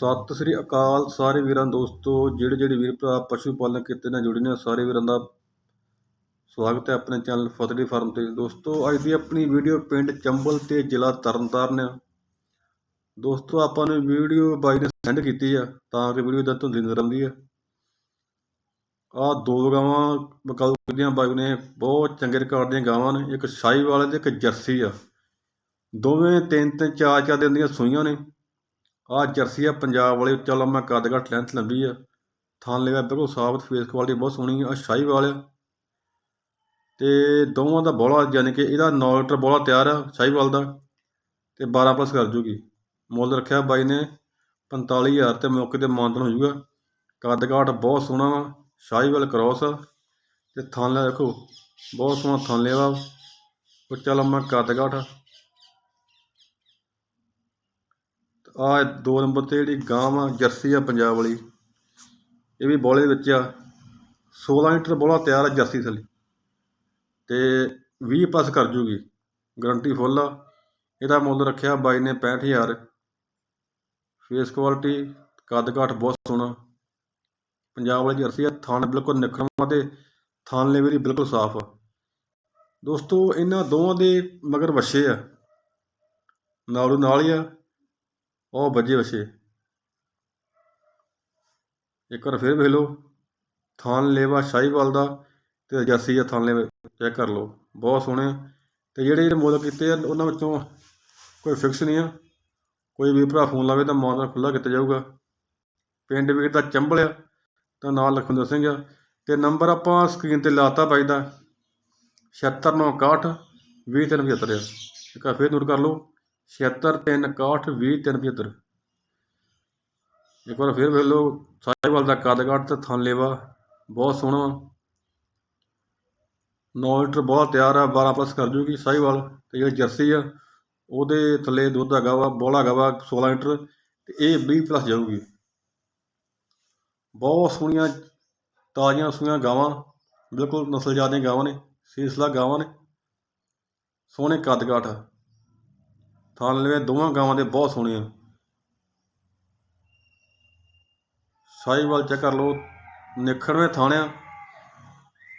ਸਤਿ ਸ੍ਰੀ ਅਕਾਲ ਸਾਰੇ ਵੀਰਾਂ, ਦੋਸਤੋ, ਜਿਹੜੇ ਜਿਹੜੇ ਵੀਰ ਭਰਾ ਪਸ਼ੂ ਪਾਲਣ ਕਿੱਤੇ ਨਾਲ ਜੁੜੇ ਨੇ, ਸਾਰੇ ਵੀਰਾਂ ਦਾ ਸਵਾਗਤ ਹੈ ਆਪਣੇ ਚੈਨਲ ਫਤਿਹੀ ਫਾਰਮ ਤੇ। ਦੋਸਤੋ, ਅੱਜ ਦੀ ਆਪਣੀ ਵੀਡੀਓ ਪਿੰਡ ਚੰਬਲ ਤੇ ਜ਼ਿਲ੍ਹਾ ਤਰਨਤਾਰਨ ਆ ਦੋਸਤੋ, ਆਪਾਂ ਨੇ ਵੀਡੀਓ ਬਾਈ ਨੇ ਸੈਂਡ ਕੀਤੀ ਆ, ਤਾਂ ਕਿ ਵੀਡੀਓ ਦਾ ਧੁੰਦੀ ਨਜ਼ਰ ਆਉਂਦੀ ਆ। ਆ ਦੋ ਗਾਵਾਂ ਬਕਾਊ ਦੀਆਂ ਬਾਈ ਨੇ ਬਹੁਤ ਚੰਗੇ ਰਿਕਾਰਡ ਦੀਆਂ ਗਾਵਾਂ ਨੇ, ਇੱਕ ਸ਼ਾਹੀਵਾਲ ਤੇ ਇੱਕ ਜਰਸੀ ਆ। ਦੋਵੇਂ ਤਿੰਨ ਤਿੰਨ ਚਾਰ ਚਾਰ ਦਿਨ ਦੀਆਂ ਸੂਈਆਂ ਨੇ। ਆ ਜਰਸੀ ਆ ਪੰਜਾਬ ਵਾਲੀ ਉੱਚਾ ਲੰਮਾ ਕੱਦ ਘੱਟ ਲੈਂਥ ਲੰਬੀ ਆ। ਥਾਂ ਲਿਆ ਬਿਲਕੁਲ ਸਾਫਤ ਫੇਸ ਕੁਆਲਿਟੀ ਬਹੁਤ ਸੋਹਣੀ ਆ ਸ਼ਾਹੀਵਾਲ ਆ। ਤੇ ਦੋਵਾਂ ਦਾ ਬੋਲਾ ਯਾਨੀ ਕਿ ਇਹਦਾ 9 ਲੀਟਰ ਬੋਲਾ ਤਿਆਰ ਆ ਸ਼ਾਹੀਵਾਲ ਦਾ। ਤੇ 12 ਪਲੱਸ ਕਰ ਜੂਗੀ। ਮੁੱਲ ਰੱਖਿਆ ਬਾਈ ਨੇ 45000 ਤੇ ਮੌਕੇ ਤੇ ਮਾਨਤਨ ਹੋ ਜੂਗਾ। ਕੱਦ ਕਾਠ ਬਹੁਤ ਸੋਹਣਾ ਵਾ ਸ਼ਾਹੀਵਾਲ ਕ੍ਰੋਸ ਆ। ਤੇ ਥਾਂ ਲਿਆ ਦੇਖੋ, ਬਹੁਤ ਸੋਹਣਾ ਥਾਂ ਵਾ। ਉੱਚਾ ਲੰਮਾ ਕੱਦ ਕਾਠ ਆ ਦੋ ਨੰਬਰ ਤੇ ਜਿਹੜੀ ਗਾਂ ਆ, ਜਰਸੀ ਆ ਪੰਜਾਬ ਵਾਲੀ, ਇਹ ਵੀ ਬੋਲੇ ਵਿੱਚ ਆ। 16 ਲੀਟਰ ਬੋਲਾ ਤਿਆਰ ਆ ਜਰਸੀ ਥੱਲੇ। ਤੇ 20 ਪਲੱਸ ਕਰ ਜੂਗੀ, ਗਰੰਟੀ ਫੁੱਲ ਆ। ਇਹਦਾ ਮੁੱਲ ਰੱਖਿਆ ਬਾਈ ਨੇ 65000 ਫੇਸ ਕੁਆਲਿਟੀ, ਕੱਦ ਕਾਠ ਬਹੁਤ ਸੋਹਣਾ। ਪੰਜਾਬ ਵਾਲੀ ਜਰਸੀ ਆ, ਥਣ ਬਿਲਕੁਲ ਨਿਖਰਮਾ ਤੇ ਥਣ ਲੇਵੇ ਦੀ ਬਿਲਕੁਲ ਸਾਫ਼ ਆ। ਦੋਸਤੋ, ਇਹਨਾਂ ਦੋਵਾਂ ਦੇ ਮਗਰ ਵੱਛੇ ਆ। ਨਾਲੋਂ ਨਾਲ ਹੀ ਆ। ਉਹ ਵੱਜੇ ਵਛੇ ਇੱਕ ਵਾਰ ਫਿਰ ਵੇਖ ਲਓ, ਥਾਨ ਲੇਵਾ ਸ਼ਾਹੀਵਾਲ ਦਾ ਤੇ ਜਰਸੀ ਜਾਂ ਥਾਨ ਲੇਵਾ ਚੈੱਕ ਕਰ ਲਓ, ਬਹੁਤ ਸੋਹਣੇ ਆ। ਤੇ ਜਿਹੜੇ ਜਿਹੜੇ ਮੁੱਲ ਕੀਤੇ ਆ, ਉਹਨਾਂ ਵਿੱਚੋਂ ਕੋਈ ਫਿਕਸ ਨਹੀਂ ਆ। ਕੋਈ ਵੀ ਭਰਾ ਫੋਨ ਲਾਵੇ ਤਾਂ ਮਾਨ ਖੁੱਲਾ ਕੀਤਾ ਜਾਊਗਾ। ਪਿੰਡ ਵੀਰ ਦਾ ਚੰਬਲ ਆ, ਤਾਂ ਨਾਲ ਲਖਵਿੰਦਰ ਸਿੰਘ ਆ। ਤੇ ਨੰਬਰ ਆਪਾਂ ਸਕਰੀਨ ਤੇ ਲਾਤਾ ਬਾਈ ਦਾ 76961 20375 ਆ। ਇੱਕ ਵਾਰ ਫਿਰ ਨੋਟ ਕਰ ਲਓ। 7631612375 ਇੱਕ ਵਾਰ ਫਿਰ ਵੇਖ ਲਓ ਸਾਈਵਾਲ ਦਾ ਕਦਗੜ ਤੇ ਥਾਨਲੇਵਾ ਬਹੁਤ ਸੋਹਣਾ 9 ਲੀਟਰ ਬਹੁਤ ਤਿਆਰ ਆ 12 ਪਲੱਸ ਕਰ ਜੂਗੀ ਸਾਈਵਾਲ ਤੇ ਜਿਹੜੀ ਜਰਸੀ ਆ, ਉਹਦੇ ਥੱਲੇ ਦੁੱਧ ਹੈਗਾ ਵਾ ਬੋਲਾ ਹੈਗਾ ਵਾ 16 ਲੀਟਰ ਤੇ ਇਹ 20 ਪਲੱਸ ਜਾਊਗੀ। ਬਹੁਤ ਸੋਹਣੀਆਂ, ਤਾਜ਼ੀਆਂ ਸੂਈਆਂ ਗਾਵਾਂ, ਬਿਲਕੁਲ ਨਸਲ ਜਾਦੇ ਗਾਵਾਂ ਨੇ ਸੀਸਲਾ ਗਾਵਾਂ ਨੇ, ਸੋਹਣੇ ਕੱਦ ਆ ਥਾਂ ਲਵੇ ਦੋਵਾਂ ਗਾਵਾਂ ਦੇ ਬਹੁਤ ਸੋਹਣੇ ਆ। ਸਾਈਵਾਲ ਚੈੱਕ ਕਰ ਲਓ, ਨਿਖੜਵੇਂ ਥਾਣਿਆ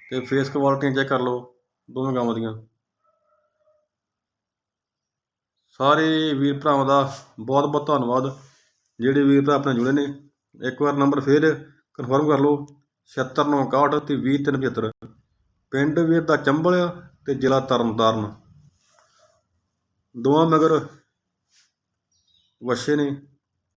ਤੇ ਫੇਸ ਕੁਆਲਿਟੀਆਂ ਚੈੱਕ ਕਰ ਲਓ, ਦੋਵੇਂ ਗਾਵਾਂ ਦੀਆਂ। ਸਾਰੇ ਵੀਰ ਭਰਾਵਾਂ ਦਾ ਬਹੁਤ ਬਹੁਤ ਧੰਨਵਾਦ, ਜਿਹੜੇ ਵੀਰ ਭਰਾ ਆਪਣੇ ਜੁੜੇ ਨੇ। ਇੱਕ ਵਾਰ ਨੰਬਰ ਫੇਰ ਕਨਫਰਮ ਕਰ ਲਓ 7661 ਤੇ 20375 ਪਿੰਡ ਵੀਰ ਦਾ ਚੰਬਲ ਆ ਤੇ ਜ਼ਿਲ੍ਹਾ ਤਰਨਤਾਰਨ। ਦੋਵਾਂ ਮਗਰ ਵਛੇ ਨੇ।